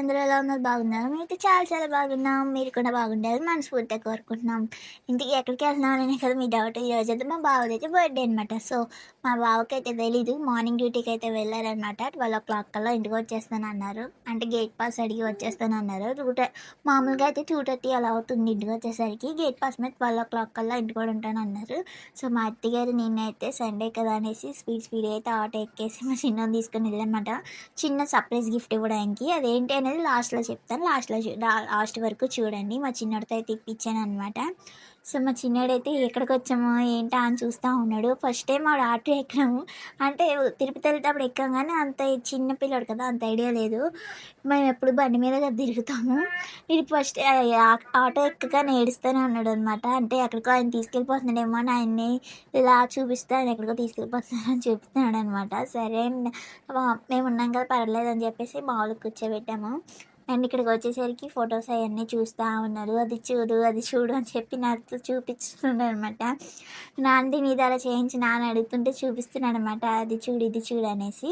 అందరూ ఎలా ఉన్నారు? బాగున్నారు? మేమైతే చాలా చాలా బాగున్నాం. మీరు కూడా బాగుండాలి మనస్ఫూర్తిగా కోరుకుంటున్నాం. ఇంటికి ఎక్కడికి వెళ్తున్నాం అనే కదా మీ డౌట్. ఈ రోజు అయితే మా బావది అయితే బర్త్డే అనమాట సో మా బావకి అయితే తెలీదు. మార్నింగ్ డ్యూటీకి అయితే వెళ్ళారనమాట ట్వెల్వ్ ఓ క్లాక్ కల్లా ఇంటికి వచ్చేస్తాను అన్నారు. అంటే గేట్ పాస్ అడిగి వచ్చేస్తాను అన్నారు. టూ మామూలుగా అయితే టూ థర్టీ అలా అవుతుంది ఇంటికి వచ్చేసరికి. గేట్ పాస్ మీద ట్వెల్వ్ ఓ క్లాక్ కల్లా ఇంటికి కూడా ఉంటాను అన్నారు. సో మా అత్తగారు నిన్నైతే సండే కదా అనేసి స్పీడ్ స్పీడ్ అయితే ఆటో ఎక్కేసి మా చిన్న తీసుకుని వెళ్ళామన్నమాట చిన్న సర్ప్రైజ్ గిఫ్ట్ ఇవ్వడానికి. అదేంటి అనేది లాస్ట్లో చెప్తాను. లాస్ట్లో చూ- లాస్ట్ వరకు చూడండి. మా చిన్నటితో అయితే ఇప్పించాను అనమాట సో మా చిన్నాడైతే ఎక్కడికి వచ్చామో ఏంటా అని చూస్తూ ఉన్నాడు. ఫస్ట్ టైం ఆడు ఆటో ఎక్కాము అంటే తిరుపతి వెళ్తేప్పుడు ఎక్కాం కానీ అంత చిన్న పిల్లాడు కదా అంత ఐడియా లేదు. మేము ఎప్పుడు బండి మీద కదా తిరుగుతాము. ఇది ఫస్ట్ ఆటో ఎక్కగానే ఏడుస్తూనే ఉన్నాడు అనమాట అంటే ఎక్కడికో ఆయన తీసుకెళ్ళిపోతున్నాడేమో అని ఆయన్ని ఇలా చూపిస్తే ఆయన ఎక్కడికో తీసుకెళ్ళిపోతున్నాడు అని చెప్తున్నాడు అనమాట సరే మేము ఉన్నాం కదా పర్లేదు అని చెప్పేసి మామూలు కూర్చోబెట్టాము. అండ్ ఇక్కడికి వచ్చేసరికి ఫొటోస్ అవన్నీ చూస్తూ ఉన్నారు. అది చూడు అది చూడు అని చెప్పి నాకు చూపిస్తున్నాడు అనమాట నాంది మీద అలా చేయించి నాన్న అడుగుతుంటే చూపిస్తున్నాడు అనమాట అది చూడు ఇది చూడు అనేసి.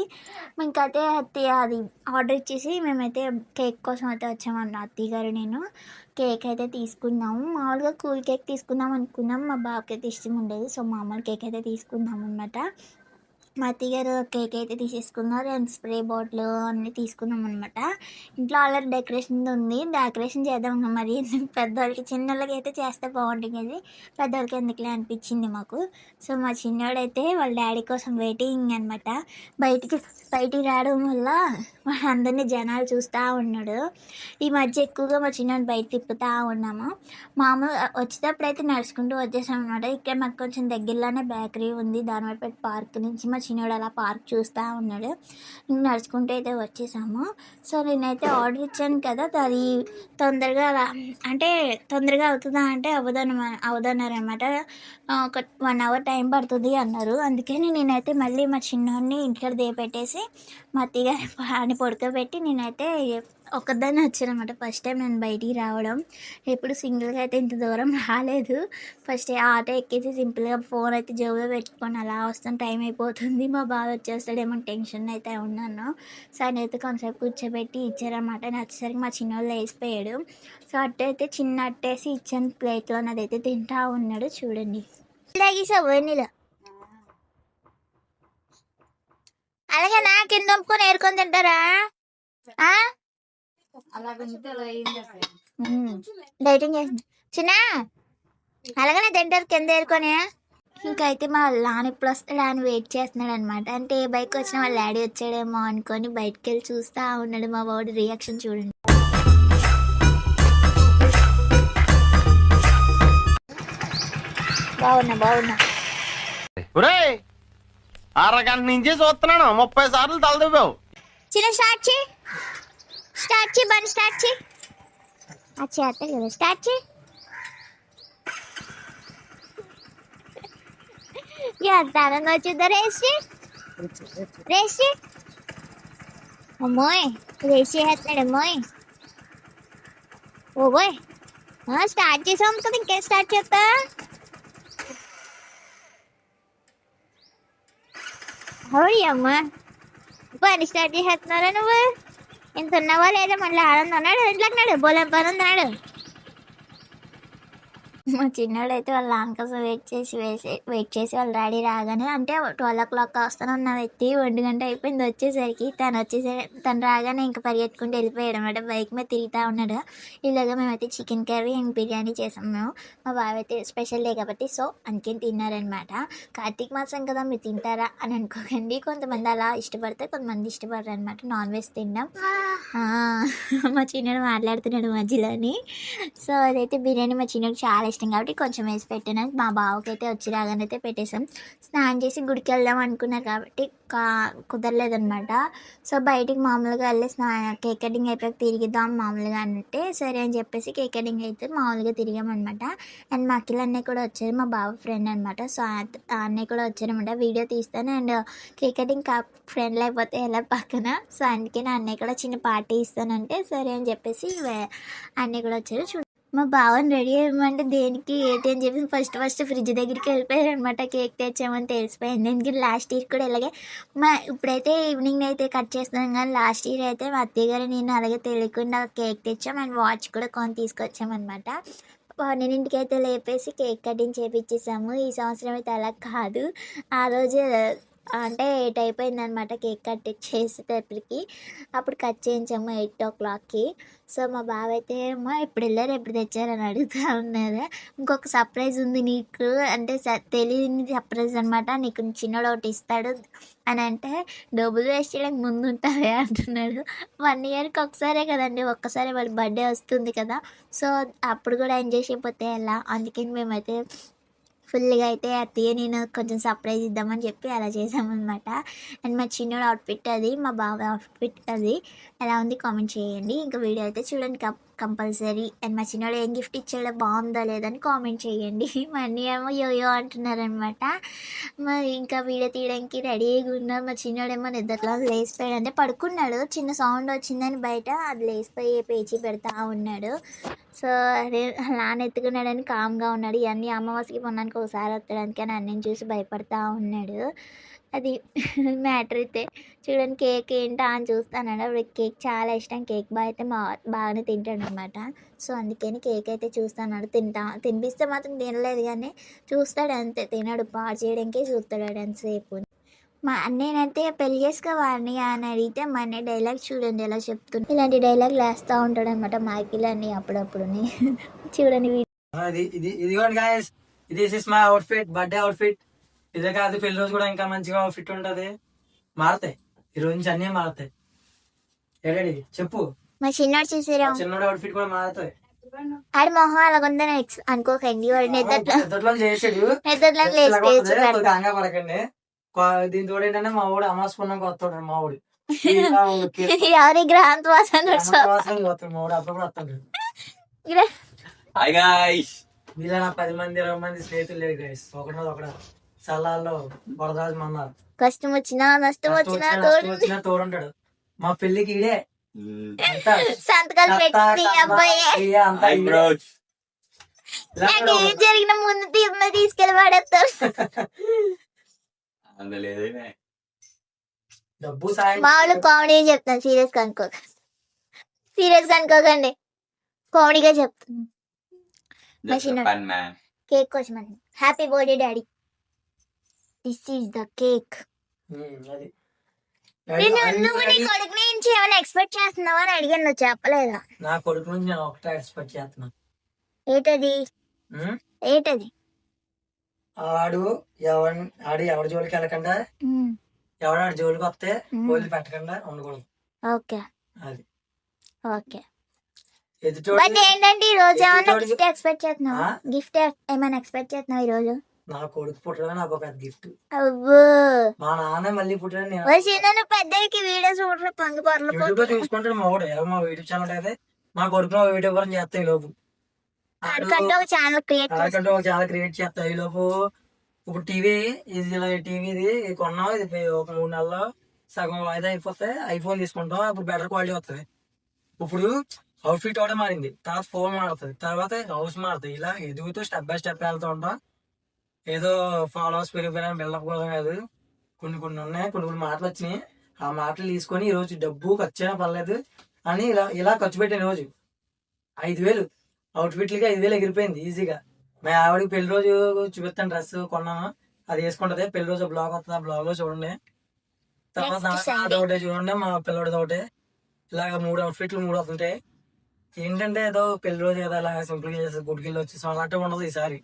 ఇంకైతే అత్తి అత్తయ్య అది ఆర్డర్ ఇచ్చేసి మేమైతే కేక్ కోసం అయితే వచ్చామన్న అత్తయ్య గారు నేను కేక్ అయితే తీసుకున్నాము. మామూలుగా కూల్ కేక్ తీసుకుందాం అనుకున్నాం మా బాబుకి అయితే ఇష్టం ఉండదు. సో మామూలు కేక్ అయితే తీసుకున్నాం అనమాట మా అత్తయ్య గారు కేక్ అయితే తీసేసుకున్నారు. అండ్ స్ప్రే బాటిల్ అన్నీ తీసుకున్నాం అనమాట ఇంట్లో ఆల్రెడీ డెకరేషన్ ఉంది. డెకరేషన్ చేద్దాం మరి. ఎందుకు పెద్దవాళ్ళకి చిన్నోళ్ళకి అయితే చేస్తే బాగుంటుంది అది. పెద్దవాళ్ళకి ఎందుకులే అనిపించింది మాకు. సో మా చిన్నోడైతే వాళ్ళ డాడీ కోసం వెయిటింగ్ అనమాట బయటికి బయటికి రావడం వల్ల అందరినీ జనాలు చూస్తూ ఉన్నాడు. ఈ మధ్య ఎక్కువగా మా చిన్నోడు బయట తిప్పుతూ ఉన్నాము. మామూలు వచ్చేటప్పుడు అయితే నడుచుకుంటూ వచ్చేసాం అనమాట ఇక్కడ మాకు కొంచెం దగ్గరలోనే బేకరీ ఉంది. దానిపేట పార్క్ నుంచి మా చిన్నోడు అలా పార్క్ చూస్తూ ఉన్నాడు. నడుచుకుంటూ అయితే వచ్చేసాము. సో నేనైతే ఆర్డర్ ఇచ్చాను కదా అది తొందరగా అంటే తొందరగా అవుతుందా అంటే అవదన అవదన్నారనమాట ఒక వన్ అవర్ టైం పడుతుంది అన్నారు. అందుకని నేనైతే మళ్ళీ మా చిన్నోడిని ఇంటికాడ దేపెట్టేసి మా అత్తగారి అని పడుకోబెట్టి నేనైతే ఒక్కదాన్ని వచ్చానమాట ఫస్ట్ టైం నేను బయటికి రావడం. ఎప్పుడు సింగిల్గా అయితే ఇంత దూరం రాలేదు. ఫస్ట్ ఆటో ఎక్కేసి సింపుల్గా ఫోన్ అయితే జోబులో పెట్టుకొని అలా వస్తాను. టైం అయిపోతుంది. మా బావ వచ్చేస్తాడేమో టెన్షన్ అయితే ఉన్నాను. సో ఆయన అయితే కొంతసేపు కూర్చోబెట్టి ఇచ్చారన్నమాట నేను వచ్చేసరికి మా చిన్నోళ్ళు వేసిపోయాడు సో అట్టు అయితే చిన్న అట్టేసి ఇచ్చాను. ప్లేట్లో అదైతే తింటా ఉన్నాడు. చూడండి. తాగేసావు వెన్నీలో అలాగే నా కింద నేర్కొని ఏరుకొని తింటారా? డైటింగ్ చేసింది చిన్న అలాగనే తింటారు కింద ఏరుకొని. ఇంకైతే మా లాన్ ఇప్పుడు వస్తాడు అని వెయిట్ చేస్తున్నాడు అనమాట అంటే ఏ బైక్ వచ్చినా వాళ్ళ డాడీ వచ్చాడేమో అనుకొని బయటకు వెళ్ళి చూస్తా ఉన్నాడు. మా వాడి రియాక్షన్ చూడండి. బాగున్నా బాగున్నా. ఒరేయ్ అరగంట నుంచి చూస్తున్నాను. ముప్పై సార్లు తలదివ్వావు చిన్న స్టార్ట్ చేయి. స్టార్ట్ చేయి బండి స్టార్ట్ చేయి అచ్చా అత్త కదా స్టార్ట్ చేయి ఎంత ఆనందం వచ్చిందో రేస్ చేయి రేస్ చేయి అమ్మోయ్ రేస్ చేస్తున్నాడు అమ్మోయ్ ఓబోయ్ స్టార్ట్ చేసాం కదా ఇంకేం స్టార్ట్ చేస్తా హోడి అమ్మ పని స్టార్ట్ చేస్తున్నారా నువ్వు ఇంత ఉన్నావా లేదా మళ్ళీ ఆనందం అన్నాడు ఇంట్లో అన్నాడు బోలం పని ఉన్నాడు మా చిన్నోడు అయితే వాళ్ళ నాన్న కోసం వెయిట్ చేసి వేసి వెయిట్ చేసి వాళ్ళ డాడీ రాగానే అంటే ట్వెల్వ్ ఓ క్లాక్ వస్తానన్న వ్యక్తి ఒంటి గంట అయిపోయింది వచ్చేసరికి. తను వచ్చేసే తను రాగానే ఇంకా పరిగెత్తుకుంటూ వెళ్ళిపోయాడు అనమాట బైక్ మీద తిరుగుతూ ఉన్నాడు. ఇలాగ మేమైతే చికెన్ కర్రీ అండ్ బిర్యానీ చేసాం మేము. మా బావ అయితే స్పెషల్ డే కాబట్టి సో అందుకని తిన్నారనమాట కార్తీక మాసం కదా మీరు తింటారా అని అనుకోకండి. కొంతమంది అలా ఇష్టపడతారు కొంతమంది ఇష్టపడరు అనమాట నాన్ వెజ్ తినడం ఆ, మా చిన్నడు మాట్లాడుతున్నాడు మధ్యలోని. సో అదైతే బిర్యానీ మా చిన్నకి చాలా ఇష్టం. కాబట్టి కొంచెం వేసి పెట్టాను మా బావకి అయితే వచ్చి రాగానే అయితే పెట్టేసాం. స్నానం చేసి గుడికి వెళ్దాం అనుకున్నారు కాబట్టి కా కుదరలేదనమాట సో బయటికి మామూలుగా వెళ్ళి స్నా కేక్ కటింగ్ అయిపోయాక తిరిగిద్దాం మామూలుగా అంటే సరే అని చెప్పేసి కేక్ కటింగ్ అయితే మామూలుగా తిరిగామన్నమాట. అండ్ మా అఖిల్ అన్నయ్య కూడా వచ్చారు మా బావ ఫ్రెండ్ అనమాట సో అన్నయ్య కూడా వచ్చారనమాట వీడియో తీస్తాను అండ్ కేక్ కటింగ్ కా ఫ్రెండ్ లేకపోతే ఎలా పక్కన. సో అందుకే నా అన్నయ్య కూడా చిన్న పార్టీ ఇస్తానంటే సరే అని చెప్పేసి అన్నయ్య కూడా వచ్చారు. మా బావని రెడీ అయ్యమంటే దేనికి ఏంటి అని చెప్పి ఫస్ట్ ఫస్ట్ ఫ్రిడ్జ్ దగ్గరికి వెళ్ళిపోయారు అనమాట కేక్ తెచ్చామని తెలిసిపోయింది. ఎందుకంటే లాస్ట్ ఇయర్ కూడా ఇలాగే మా ఇప్పుడైతే ఈవినింగ్ అయితే కట్ చేస్తున్నాం కానీ లాస్ట్ ఇయర్ అయితే మా అత్తయ్య గారు నేను అలాగే తెలియకుండా కేక్ తెచ్చాం అండ్ వాచ్ కూడా కొని తీసుకొచ్చామన్నమాట. పన్నెండింటికి అయితే లేపేసి కేక్ కటింగ్ చేపించేసాము ఈ సంవత్సరం అయితే అలా కాదు. ఆ రోజు అంటే ఎయిట్ అయిపోయింది అనమాట కేక్ కట్ చేసేటప్పటికి అప్పుడు కట్ చేయించాము ఎయిట్ ఓ క్లాక్కి. సో మా బావ అయితే ఏమో ఎప్పుడు వెళ్ళారు? ఎప్పుడు తెచ్చారని అడుగుతూ ఉన్నారు ఇంకొక సర్ప్రైజ్ ఉంది నీకు. అంటే తెలియని సర్ప్రైజ్ అనమాట నీకు చిన్నోడు ఒకటి ఇస్తాడు అని అంటే డబ్బులు వేస్ట్ చేయడానికి ముందు ఉంటావే అంటున్నాడు. వన్ ఇయర్కి ఒకసారే కదండి. ఒక్కసారి వాళ్ళ బర్త్డే వస్తుంది కదా. సో అప్పుడు కూడా ఎంజాయ్ చేయకపోతే ఎలా? అందుకని మేమైతే ఫుల్గా అయితే అత్తయ్య నేను కొంచెం సర్ప్రైజ్ ఇద్దామని చెప్పి అలా చేసామన్నమాట అండ్ మా చిన్నోడు అవుట్ఫిట్ అది మా బావ అవుట్ఫిట్ అది. ఎలా ఉంది కామెంట్ చేయండి. ఇంకా వీడియో అయితే చూడండి. కంపల్సరీ. అండ్ మా చిన్నోడు ఏం గిఫ్ట్ ఇచ్చాడో బాగుందా లేదని కామెంట్ చేయండి. మా అన్నయ్య ఏమో యోయో అంటున్నారనమాట. మరి ఇంకా వీడియో తీయడానికి రెడీగా ఉన్నారు మా చిన్నోడేమో నిద్రలో లేచిపోయాడు. అంటే పడుకున్నాడు. చిన్న సౌండ్ వచ్చిందని బయట అది లేచిపోయి పేచి పెడతా ఉన్నాడు. సో అదే నాన్న ఎత్తుకున్నాడని కామ్గా ఉన్నాడు. ఇవన్నీ అమావాస్యకి పొన్నానికి ఒకసారి వస్తాడు. అందుకని అన్నని చూసి భయపడతా ఉన్నాడు. అది మ్యాటర్ అయితే. చూడండి కేక్ ఏంటా అని చూస్తాను అప్పుడు కేక్ చాలా ఇష్టం. కేక్ బాగా అయితే మా బాగానే తింటాడు అనమాట సో అందుకని కేక్ అయితే చూస్తాడు తింటా తినిపిస్తే మాత్రం తినలేదు కానీ చూస్తాడు అంతే. తినడు పాడు చేయడానికే చూస్తాడు ఎంతసేపు మా నేనైతే పెళ్ళి చేసుకోవాలని అని అడిగితే మా అన్నయ్య డైలాగ్ చూడండి ఎలా చెప్తుంది ఇలాంటి డైలాగ్ వేస్తూ ఉంటాడు అనమాట మైకిల్ అని అప్పుడప్పుడు చూడండి ఇది ఇది ఇదిగోండి గాయస్ ఇది is my outfit birthday outfit ఇదే కాదు పెళ్ళి రోజు కూడా ఇంకా మంచిగా అవుట్ఫిట్ ఉంటది. మారుతాయి. ఈ రోజు నుంచి అన్ని మారుతాయి. ఏడాడి చెప్పు. మా చిన్నోడు చూసారా? చిన్నోడు అవుట్ఫిట్ కూడా మారుతాయి. ఆడి మొహం అలాగుందని అనుకోకండి. నిద్రలో చేసాడు. నిద్రలో. కంగా పడకండి దీని తోడు ఏంటంటే మా ఊడు అమాసుకున్నాక వస్తాడు మా ఊడు ఎవరి గ్రాంత్ వాసన వస్తాడు మా ఊడు అప్పుడప్పుడు వస్తాడు. హాయ్ గాయ్స్ మీలో నా పది మంది ఇరవై మంది స్నేహితులు లేడు గైస్ ఒకటి ఒకడ సల్లాల్లో వరదరాజు మన్నారు కష్టం వచ్చినా నష్టం వచ్చినా తోడు వచ్చినా తోడుంటాడు. మా పెళ్ళికి ఇడే సంతకాలు పెట్టి అబ్బాయి. అంతా. నాకు ఏం జరిగిన ముందు తీసుకెళ్ళి పడేస్తారు. డబ్బు సాయం మా వాళ్ళు కామెడీ చెప్తాను సీరియస్ కనుకో సీరియస్ కనుకోకండి కామెడీగా చెప్తాను కేక్ కోసం happy birthday daddy. This is the cake అది. నేను నువ్వు నీ కొడుకు నుంచి ఏమైనా ఎక్స్పెక్ట్ చేస్తున్నావా అని అడిగాను నువ్వు చెప్పలేదా? నా కొడుకు నుంచి నేను ఒకటే ఎక్స్పెక్ట్ చేస్తున్నా. ఏటది? ఉమ్, ఏటది? ఆడు ఎవరి ఆడు ఎవరి జోలికి వెళ్ళకుండా ఉమ్, ఎవడాడు జోలికి వస్తే ఉమ్. వదిలి పెట్టకుండా ఉండకూడదు. ఓకే అది. ఓకే ఎదుటోడు బట్ ఏంటంటే ఈ రోజు ఏమైనా గిఫ్ట్ ఎక్స్పెక్ట్ చేస్తున్నావా? ఆ? గిఫ్ట్ ఏమైనా ఎక్స్పెక్ట్ చేస్తున్నావు ఈ రోజు? నా కొడుకు పుట్టడమే నాకు ఒక పెద్ద గిఫ్ట్. మా నాన్న మళ్ళీ పుట్టడం నేను పెద్దకి వీడియో చూడరు పంగు పొరలు యూట్యూబ్లో చూసుకుంటాడు మా ఎవరు మా యూట్యూబ్ ఛానల్ అయితే మా కొడుకు వీడియో కూడా చేస్తాయి ఈ లోపు. ఒక ఛానల్ క్రియేట్ చేసి అలాగంటే ఒక చాలా క్రియేట్ చేస్తాయి ఈ లోపు. ఇప్పుడు టీవీ ఇది ఇలా టీవీ ఇది కొన్నాం ఇది ఒక మూడు నెలల్లో సగం వాయిదా అయిపోతే ఐఫోన్ తీసుకుంటాం అప్పుడు బెటర్ క్వాలిటీ వస్తుంది. ఇప్పుడు అవుట్ఫిట్ ఒకటే మారింది. తర్వాత ఫోన్ మారుతుంది. తర్వాత హౌస్ మారుతుంది. ఇలా ఎదుగుతూ స్టెప్ బై స్టెప్ వెళ్తూ ఉంటాం. ఏదో ఫాలోవర్స్ పెరిగిపోయినా బిల్డప్ కోసం కాదు. కొన్ని కొన్ని ఉన్నాయి కొన్ని కొన్ని మాటలు వచ్చినాయి. ఆ మాటలు తీసుకొని ఈ రోజు డబ్బు ఖర్చు అయినా పర్లేదు అని ఇలా ఇలా ఖర్చు పెట్టాను రోజు. ఐదు వేలు. అవుట్ఫిట్లకి ఐదు వేలు ఎగిరిపోయింది ఈజీగా మా ఆవిడకి పెళ్ళి రోజు చూపిస్తాను డ్రెస్ కొన్నాను. అది వేసుకుంటది. పెళ్ళి రోజు బ్లాగ్ వస్తుంది. ఆ బ్లాగ్లో చూడండి. తర్వాత ఒకటే చూడండి మా పిల్లడిది ఒకటే ఇలాగ మూడు అవుట్ఫిట్లు మూడు వస్తుంటాయి ఏంటంటే ఏదో పెళ్ళి రోజు ఏదో అలా సింపుల్గా చేసి గుడికి వచ్చి సో అలాంటివి ఉండదు ఈసారి.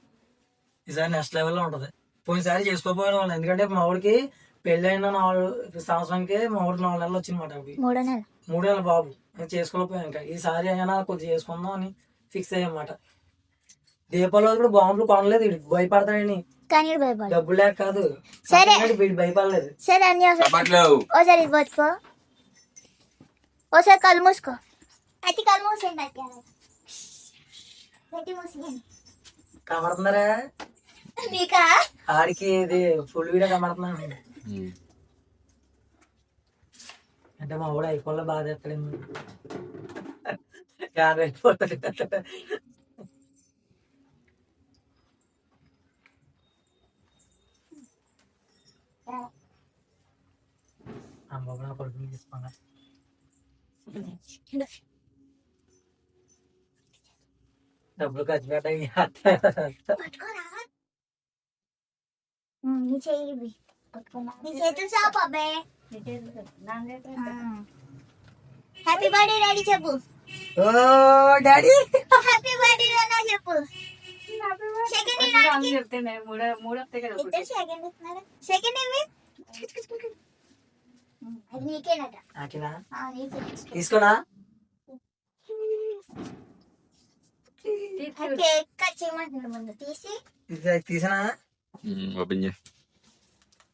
ఈసారి నెక్స్ట్ లెవెల్లో ఉంటది. పోయినసారి చేసుకోపోయిన వాళ్ళు. ఎందుకంటే మా ఊడికి పెళ్ళి అయిన నాలుగు సంవత్సరానికి మా ఊడికి నాలుగు నెలలు వచ్చిందన్నమాట అవి. మూడో నెల. మూడు నెలల బాబు. ఇంకా చేసుకోలేకపోయాం ఇంకా. ఈసారి అయినా కొద్దిగా చేసుకుందాం అని ఫిక్స్ అయ్యమాట దీపావళి కూడా బాంబులు కొనలేదు వీడు. భయపడతాడని. కానీ ఈడు భయపడు డబ్బులు లేక కాదు. సరే. వీడు భయపడలేదు. సరే అన్ని ఒకసారి చప్పట్లు ఓసారి ఇది పట్టుకో. ఓసారి కళ్ళు మూసుకో. అతి కళ్ళు మూసేయండి అతి ఆడికి ఇది ఫుల్ వీడియో కనబడుతున్నాను. అంటే మా వాడు ఐఫోన్లో బాగా తెస్తాడేమో యాభై అయిపోతుంది అమ్మ డబ్బులు ఖర్చు పెట్టాయి ini si Ibi. Ini itu siapa, Be? Hmm. Happy birthday, Daddy Cepu. Oh, Daddy. Happy birthday, Nana Cepu. Second day, Nana. Second day, Nana. Aku nih kenapa? Aku nih. Iskola? Oke, kacimat nih, teman-teman. Tisi? Tisi, Tisi, Nana? Hmm, apa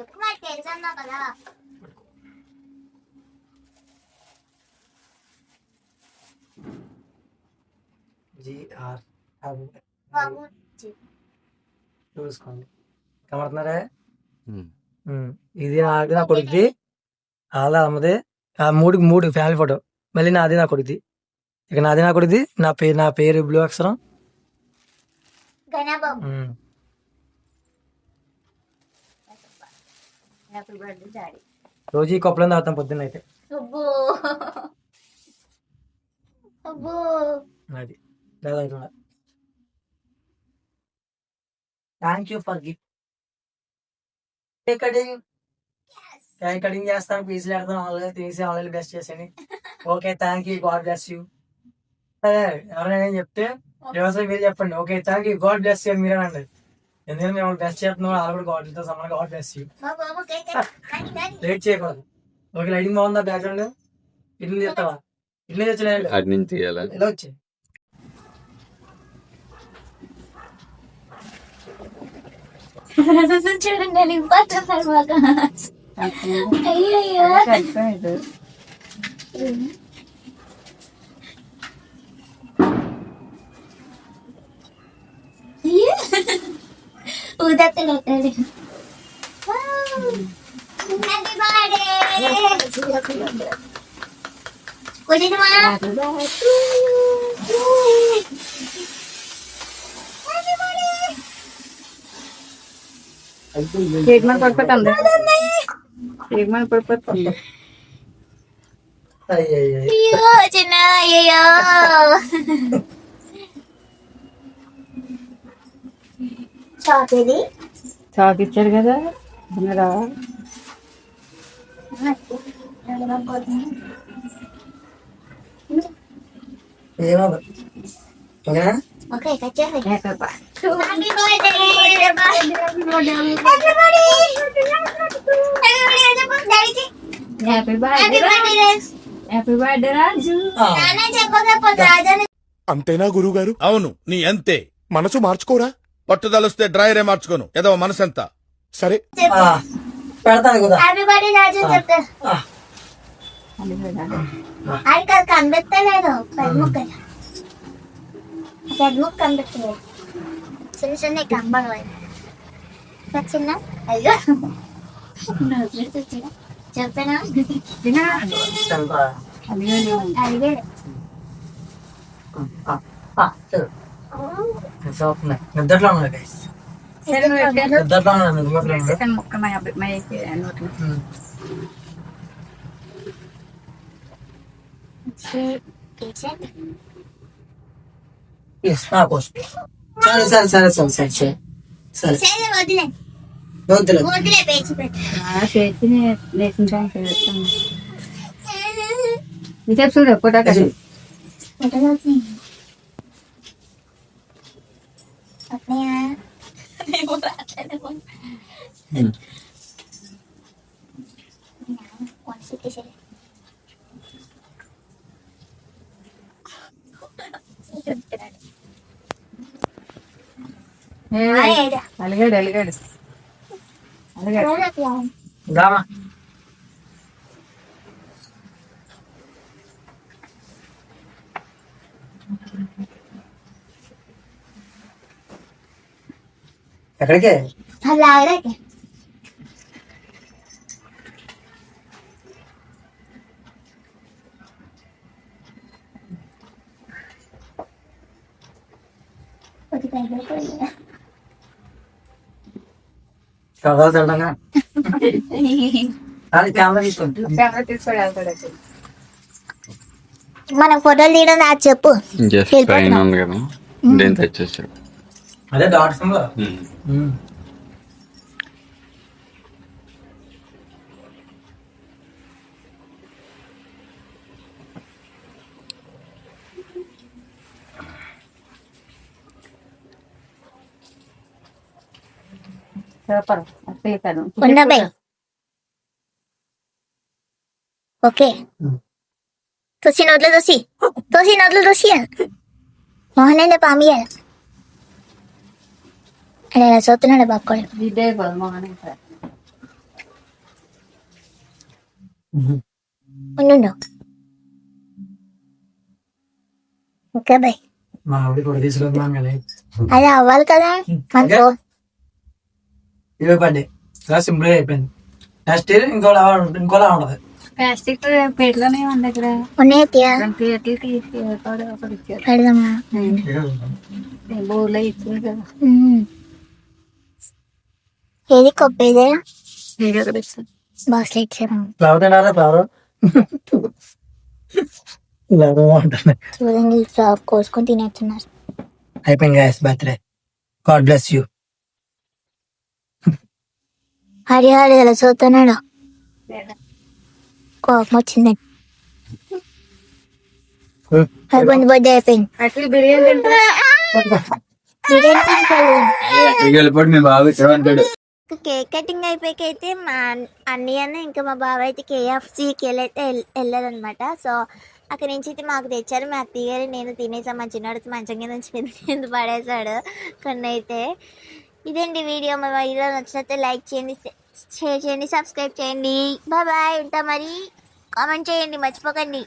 మరి తెలుసు కదా GR చూసుకోండి. ఉమ్. ఇది నాది నా కొడుకుది. అలా అమ్మది. ఆ మూడు మూడు ఫ్యామిలీ ఫోటో మళ్ళీ నాది నా కొడుకుది. ఇక నాది నా కొడుకుది. నా పేరు నా పేరు బ్లూ అక్షరం. రోజు ఈ కొప్పలం తాగుతాం పొద్దున్న అయితే. అబ్బో. అబ్బో. అది. లేదా thank you for gift cake cutting cake cutting చేస్తాను పీసులు పెడతాను ఆన్లైన్ తీసి ఆన్లైన్ బెస్ట్ చేసేయండి. Okay thank you God bless you ఎవరైనా ఏం చెప్తే వ్యవసాయం మీరు చెప్పండి. Okay thank you God bless you మీరు అనండి ఎందుకంటే మేము బెస్ట్ చేస్తున్నాం వాళ్ళు కూడా సమానం గాడ్ బాబు కేక్ కానీ కానీ లేట్ చేయకూడదు. ఓకే లైటింగ్ బాగుందా బ్యాక్గ్రౌండ్ ఇడ్లీ చేస్తావా? ఇడ్లీ తెచ్చలేదు అటు నుంచి తీయాలా? ఎలా వచ్చాయి? చూడండి వెళ్ళిపోతున్నారు బాగా. అయ్యో উদাতে লোটা দেখো হ্যাপি বার্থডে কোজে তোমা হ্যাপি বার্থডে একমান পরপর টান দে। একমান পরপর টান দে। আই আই আই। ইয়ো চেনা ইয়ো చాక్ ఇది చాక్ ఇచ్చారు కదా ఉన్నారా ఓకే హ్యాపీ బర్త్డే అవును నీ అంతే. మనసు మార్చుకోరా? పట్టుదలొస్తే డ్రైయరే మార్చుకోను. ఏదో మనసెంత. సరే. పెడతాను కదా. కనిపెట్టలేదు. పెద్దముక్క కనిపెట్టలేదు. చిన్న చిన్న కంబలు చిన్న అయ్యో. చెప్పానా? అడిగాడు అడిగాడు నిద్రలో ఉన్నా గైస్ నిద్రలో ఉన్నా నిద్రలో ఎస్ నాకు వస్తుంది సరే సరే సరే సరే సరే సరే సరే వదిలే వదిలే వదిలే పేచి పేచి నేర్చుకుంటాను చేస్తాను నీకు చూడు పొటాటో పొటాటో అలిగాడు అలిగాడు అలిగాడు Thank you. ఎక్కడికే? అది ఆగలేకే చదవాలి తింటాగా అది కెమెరా తీసుకుంటే కెమెరా తీసుకొని వెళ్తాడు అయితే. మనం ఫోటోలు తీయడం నాకు చెప్పు. ఉంది కదా. దేని తెచ్చేసాడు అదే డాట్ సింబల్. సూపర్ తీసాను ఉండబై ఓకే. తోసి నోట్లో తోసి. తోసి నోట్లో తోసి మోహన్ పామియాల? అలా ఇలా చూస్తున్నాడు బలమానం సార్ ఉండు ఓకే బై మా ఆవిడ కూడా తీసుకుంటున్నాం కదా అది అవ్వాలి కదా ఇవే పడ్డాయి ఇలా సింపుల్ అయిపోయింది నెక్స్ట్ ఇయర్ ఉంటుంది ఇంకోలా ఉండదు ప్లాస్టిక్ పెట్లోనే ఉంది ఇక్కడ ఉన్నాయి పెడదామా బోర్లో ఇచ్చింది కదా. ఏది కొప్పేదే వీడియో ఫ్లవర్ ఫ్లవర్ ఫ్లవర్ బాగుంటుంది చూడండి ఫ్లవర్ కోసుకొని తినేస్తున్నారు. అయిపోయింది guys birthday God bless you Hari Hari ఇలా చూస్తున్నాడు కోపం వచ్చింది. అయిపోయింది బర్త్డే అయిపోయింది. బిర్యానీ బిర్యానీ తింటాడు. వెళ్ళిపోయి మీ బాబు ఇచ్చాడు కేక్ కటింగ్ అయిపోయాక అయితే మా అన్నయ్యనే ఇంకా మా బాబాయ్ అయితే కేఎఫ్సీకి వెళ్ళైతే వెళ్ళారనమాట సో అక్కడి నుంచి అయితే మాకు తెచ్చారు. మా అత్తయ్య గారు నేను తినేసా. మా చిన్నోడికి మంచం కింద నుంచి కింద కింద పడేశాడు. కొన్ని అయితే ఇదండి వీడియో. మా వీడియో నచ్చినట్లయితే లైక్ చేయండి షేర్ చేయండి సబ్స్క్రైబ్ చేయండి. బాయ్ బాయ్ ఉంటా మరి. కామెంట్ చేయండి మర్చిపోకండి.